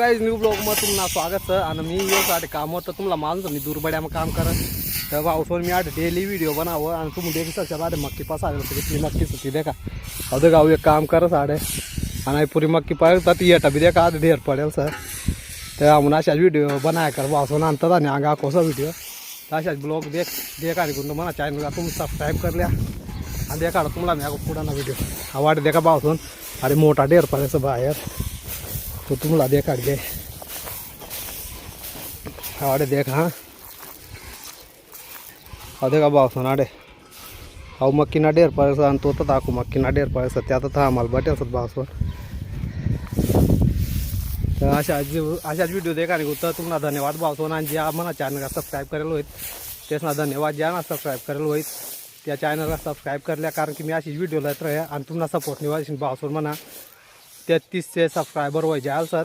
Guys new blog मग तुम्हाला स्वागत आहे आणि मी येऊसाठी काम होतं तुम्हाला मानतो मी दुर्बड्या काम करत तर भाऊसोन मी आज डेली व्हिडिओ बनावं आणि तुम्ही देखील शकता आडे मक्की पास आले होते कितनी मक्की होती देखा अदे गाव एक काम कर साडे आणि पुरी मक्की पाहिजे तर येटा बी देखा आधे ढेर पडेल सर तर आम्हाला अशाच व्हिडिओ बनाया कर भाऊसोन आणतात आणि आगा कोसा व्हिडिओ तर अशाच ब्लॉग देख देखा आणि कोणतं म्हणा चॅनलला तुम्ही सबस्क्राईब करल्या आणि देखा तुम्हाला मी अगो पुढं व्हिडिओ हा वाट देखा भाऊसोन अरे मोठा ढेर पडायचं बाहेर तो तुम्हाला देखा गे आडे देख हाँ। अदे का भाव सोनाडे हाव मक्की ना डेर पळस आणि तो तर दाखवू मक्की ना डेर पळस त्यात तर आम्हाला बटेल भाव सोन तर अशा अशाच व्हिडिओ देखा नाही तर तुम्हाला धन्यवाद भाव सोन आणि ज्या म्हणा चॅनलला सबस्क्राईब करेल होईत तेच ना धन्यवाद ज्या ना सबस्क्राईब करेल होईत त्या चॅनलला सबस्क्राईब करल्या कारण की मी अशीच व्हिडिओ लावत राहा आणि तुम्हाला सपोर्ट निवायची भावसोन म्हणा तेहतीसशे सबस्क्रायबर व्हायचे सर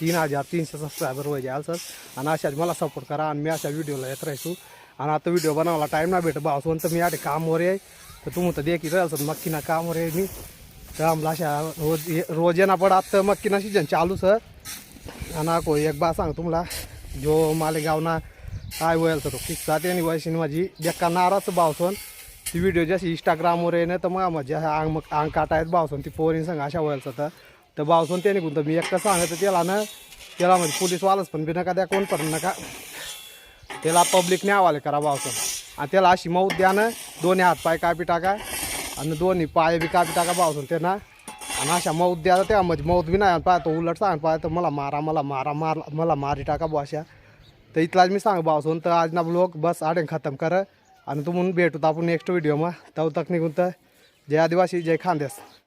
तीन हजार तीनशे सबस्क्रायबर व्हायचे सर आणि अशाच मला सपोर्ट करा आणि मी अशा व्हिडिओला येत राहायचो आणि आता व्हिडिओ बनवायला टाईम ना भेट भावसून तर मी आठ कामवर आहे. तर तुम्ही तर देखील राहिलं मक्की ना कामवर आहे मी. तर आम्हाला अशा रोज रोज येणार पड. आता मक्की ना सीजन चालू सर आणि को एक बा सांग तुम्हाला. जो मालेगावना काय वयल तर तो किस्सा त्याने वयशीन माझी. देक्का नाराच बावसन ती व्हिडिओ जशी इंस्टाग्रामवर आहे तर मग माझ्या अंग मग अंग काटा आहेत ती पोरीन सांग अशा वयलचं तर. तर भावसून त्याने कोणतं मी एकटं सांगत त्याला ना त्याला म्हणजे पोलीसवालाच पण बी नका द्या कोण पण नका. त्याला पब्लिकने हवाले करा भावसून आणि त्याला अशी मौत द्या ना दोन्ही हात पाय कापी टाका आणि दोन्ही पाय बी कापी टाका भावसून ते ना आणि अशा मौत द्या त्या म्हणजे मौत बी नाही पाहतो उलट सांग पाहतो मला मारा मला मारा मार मला मारी टाका बुवा अशा. तर इथलाच मी सांग भावसून तर आज ना लोक बस आडे खतम कर. आणि तुम्ही भेटू आपण नेक्स्ट व्हिडिओ मग तव तक निघून तर. जय आदिवासी जय खानदेस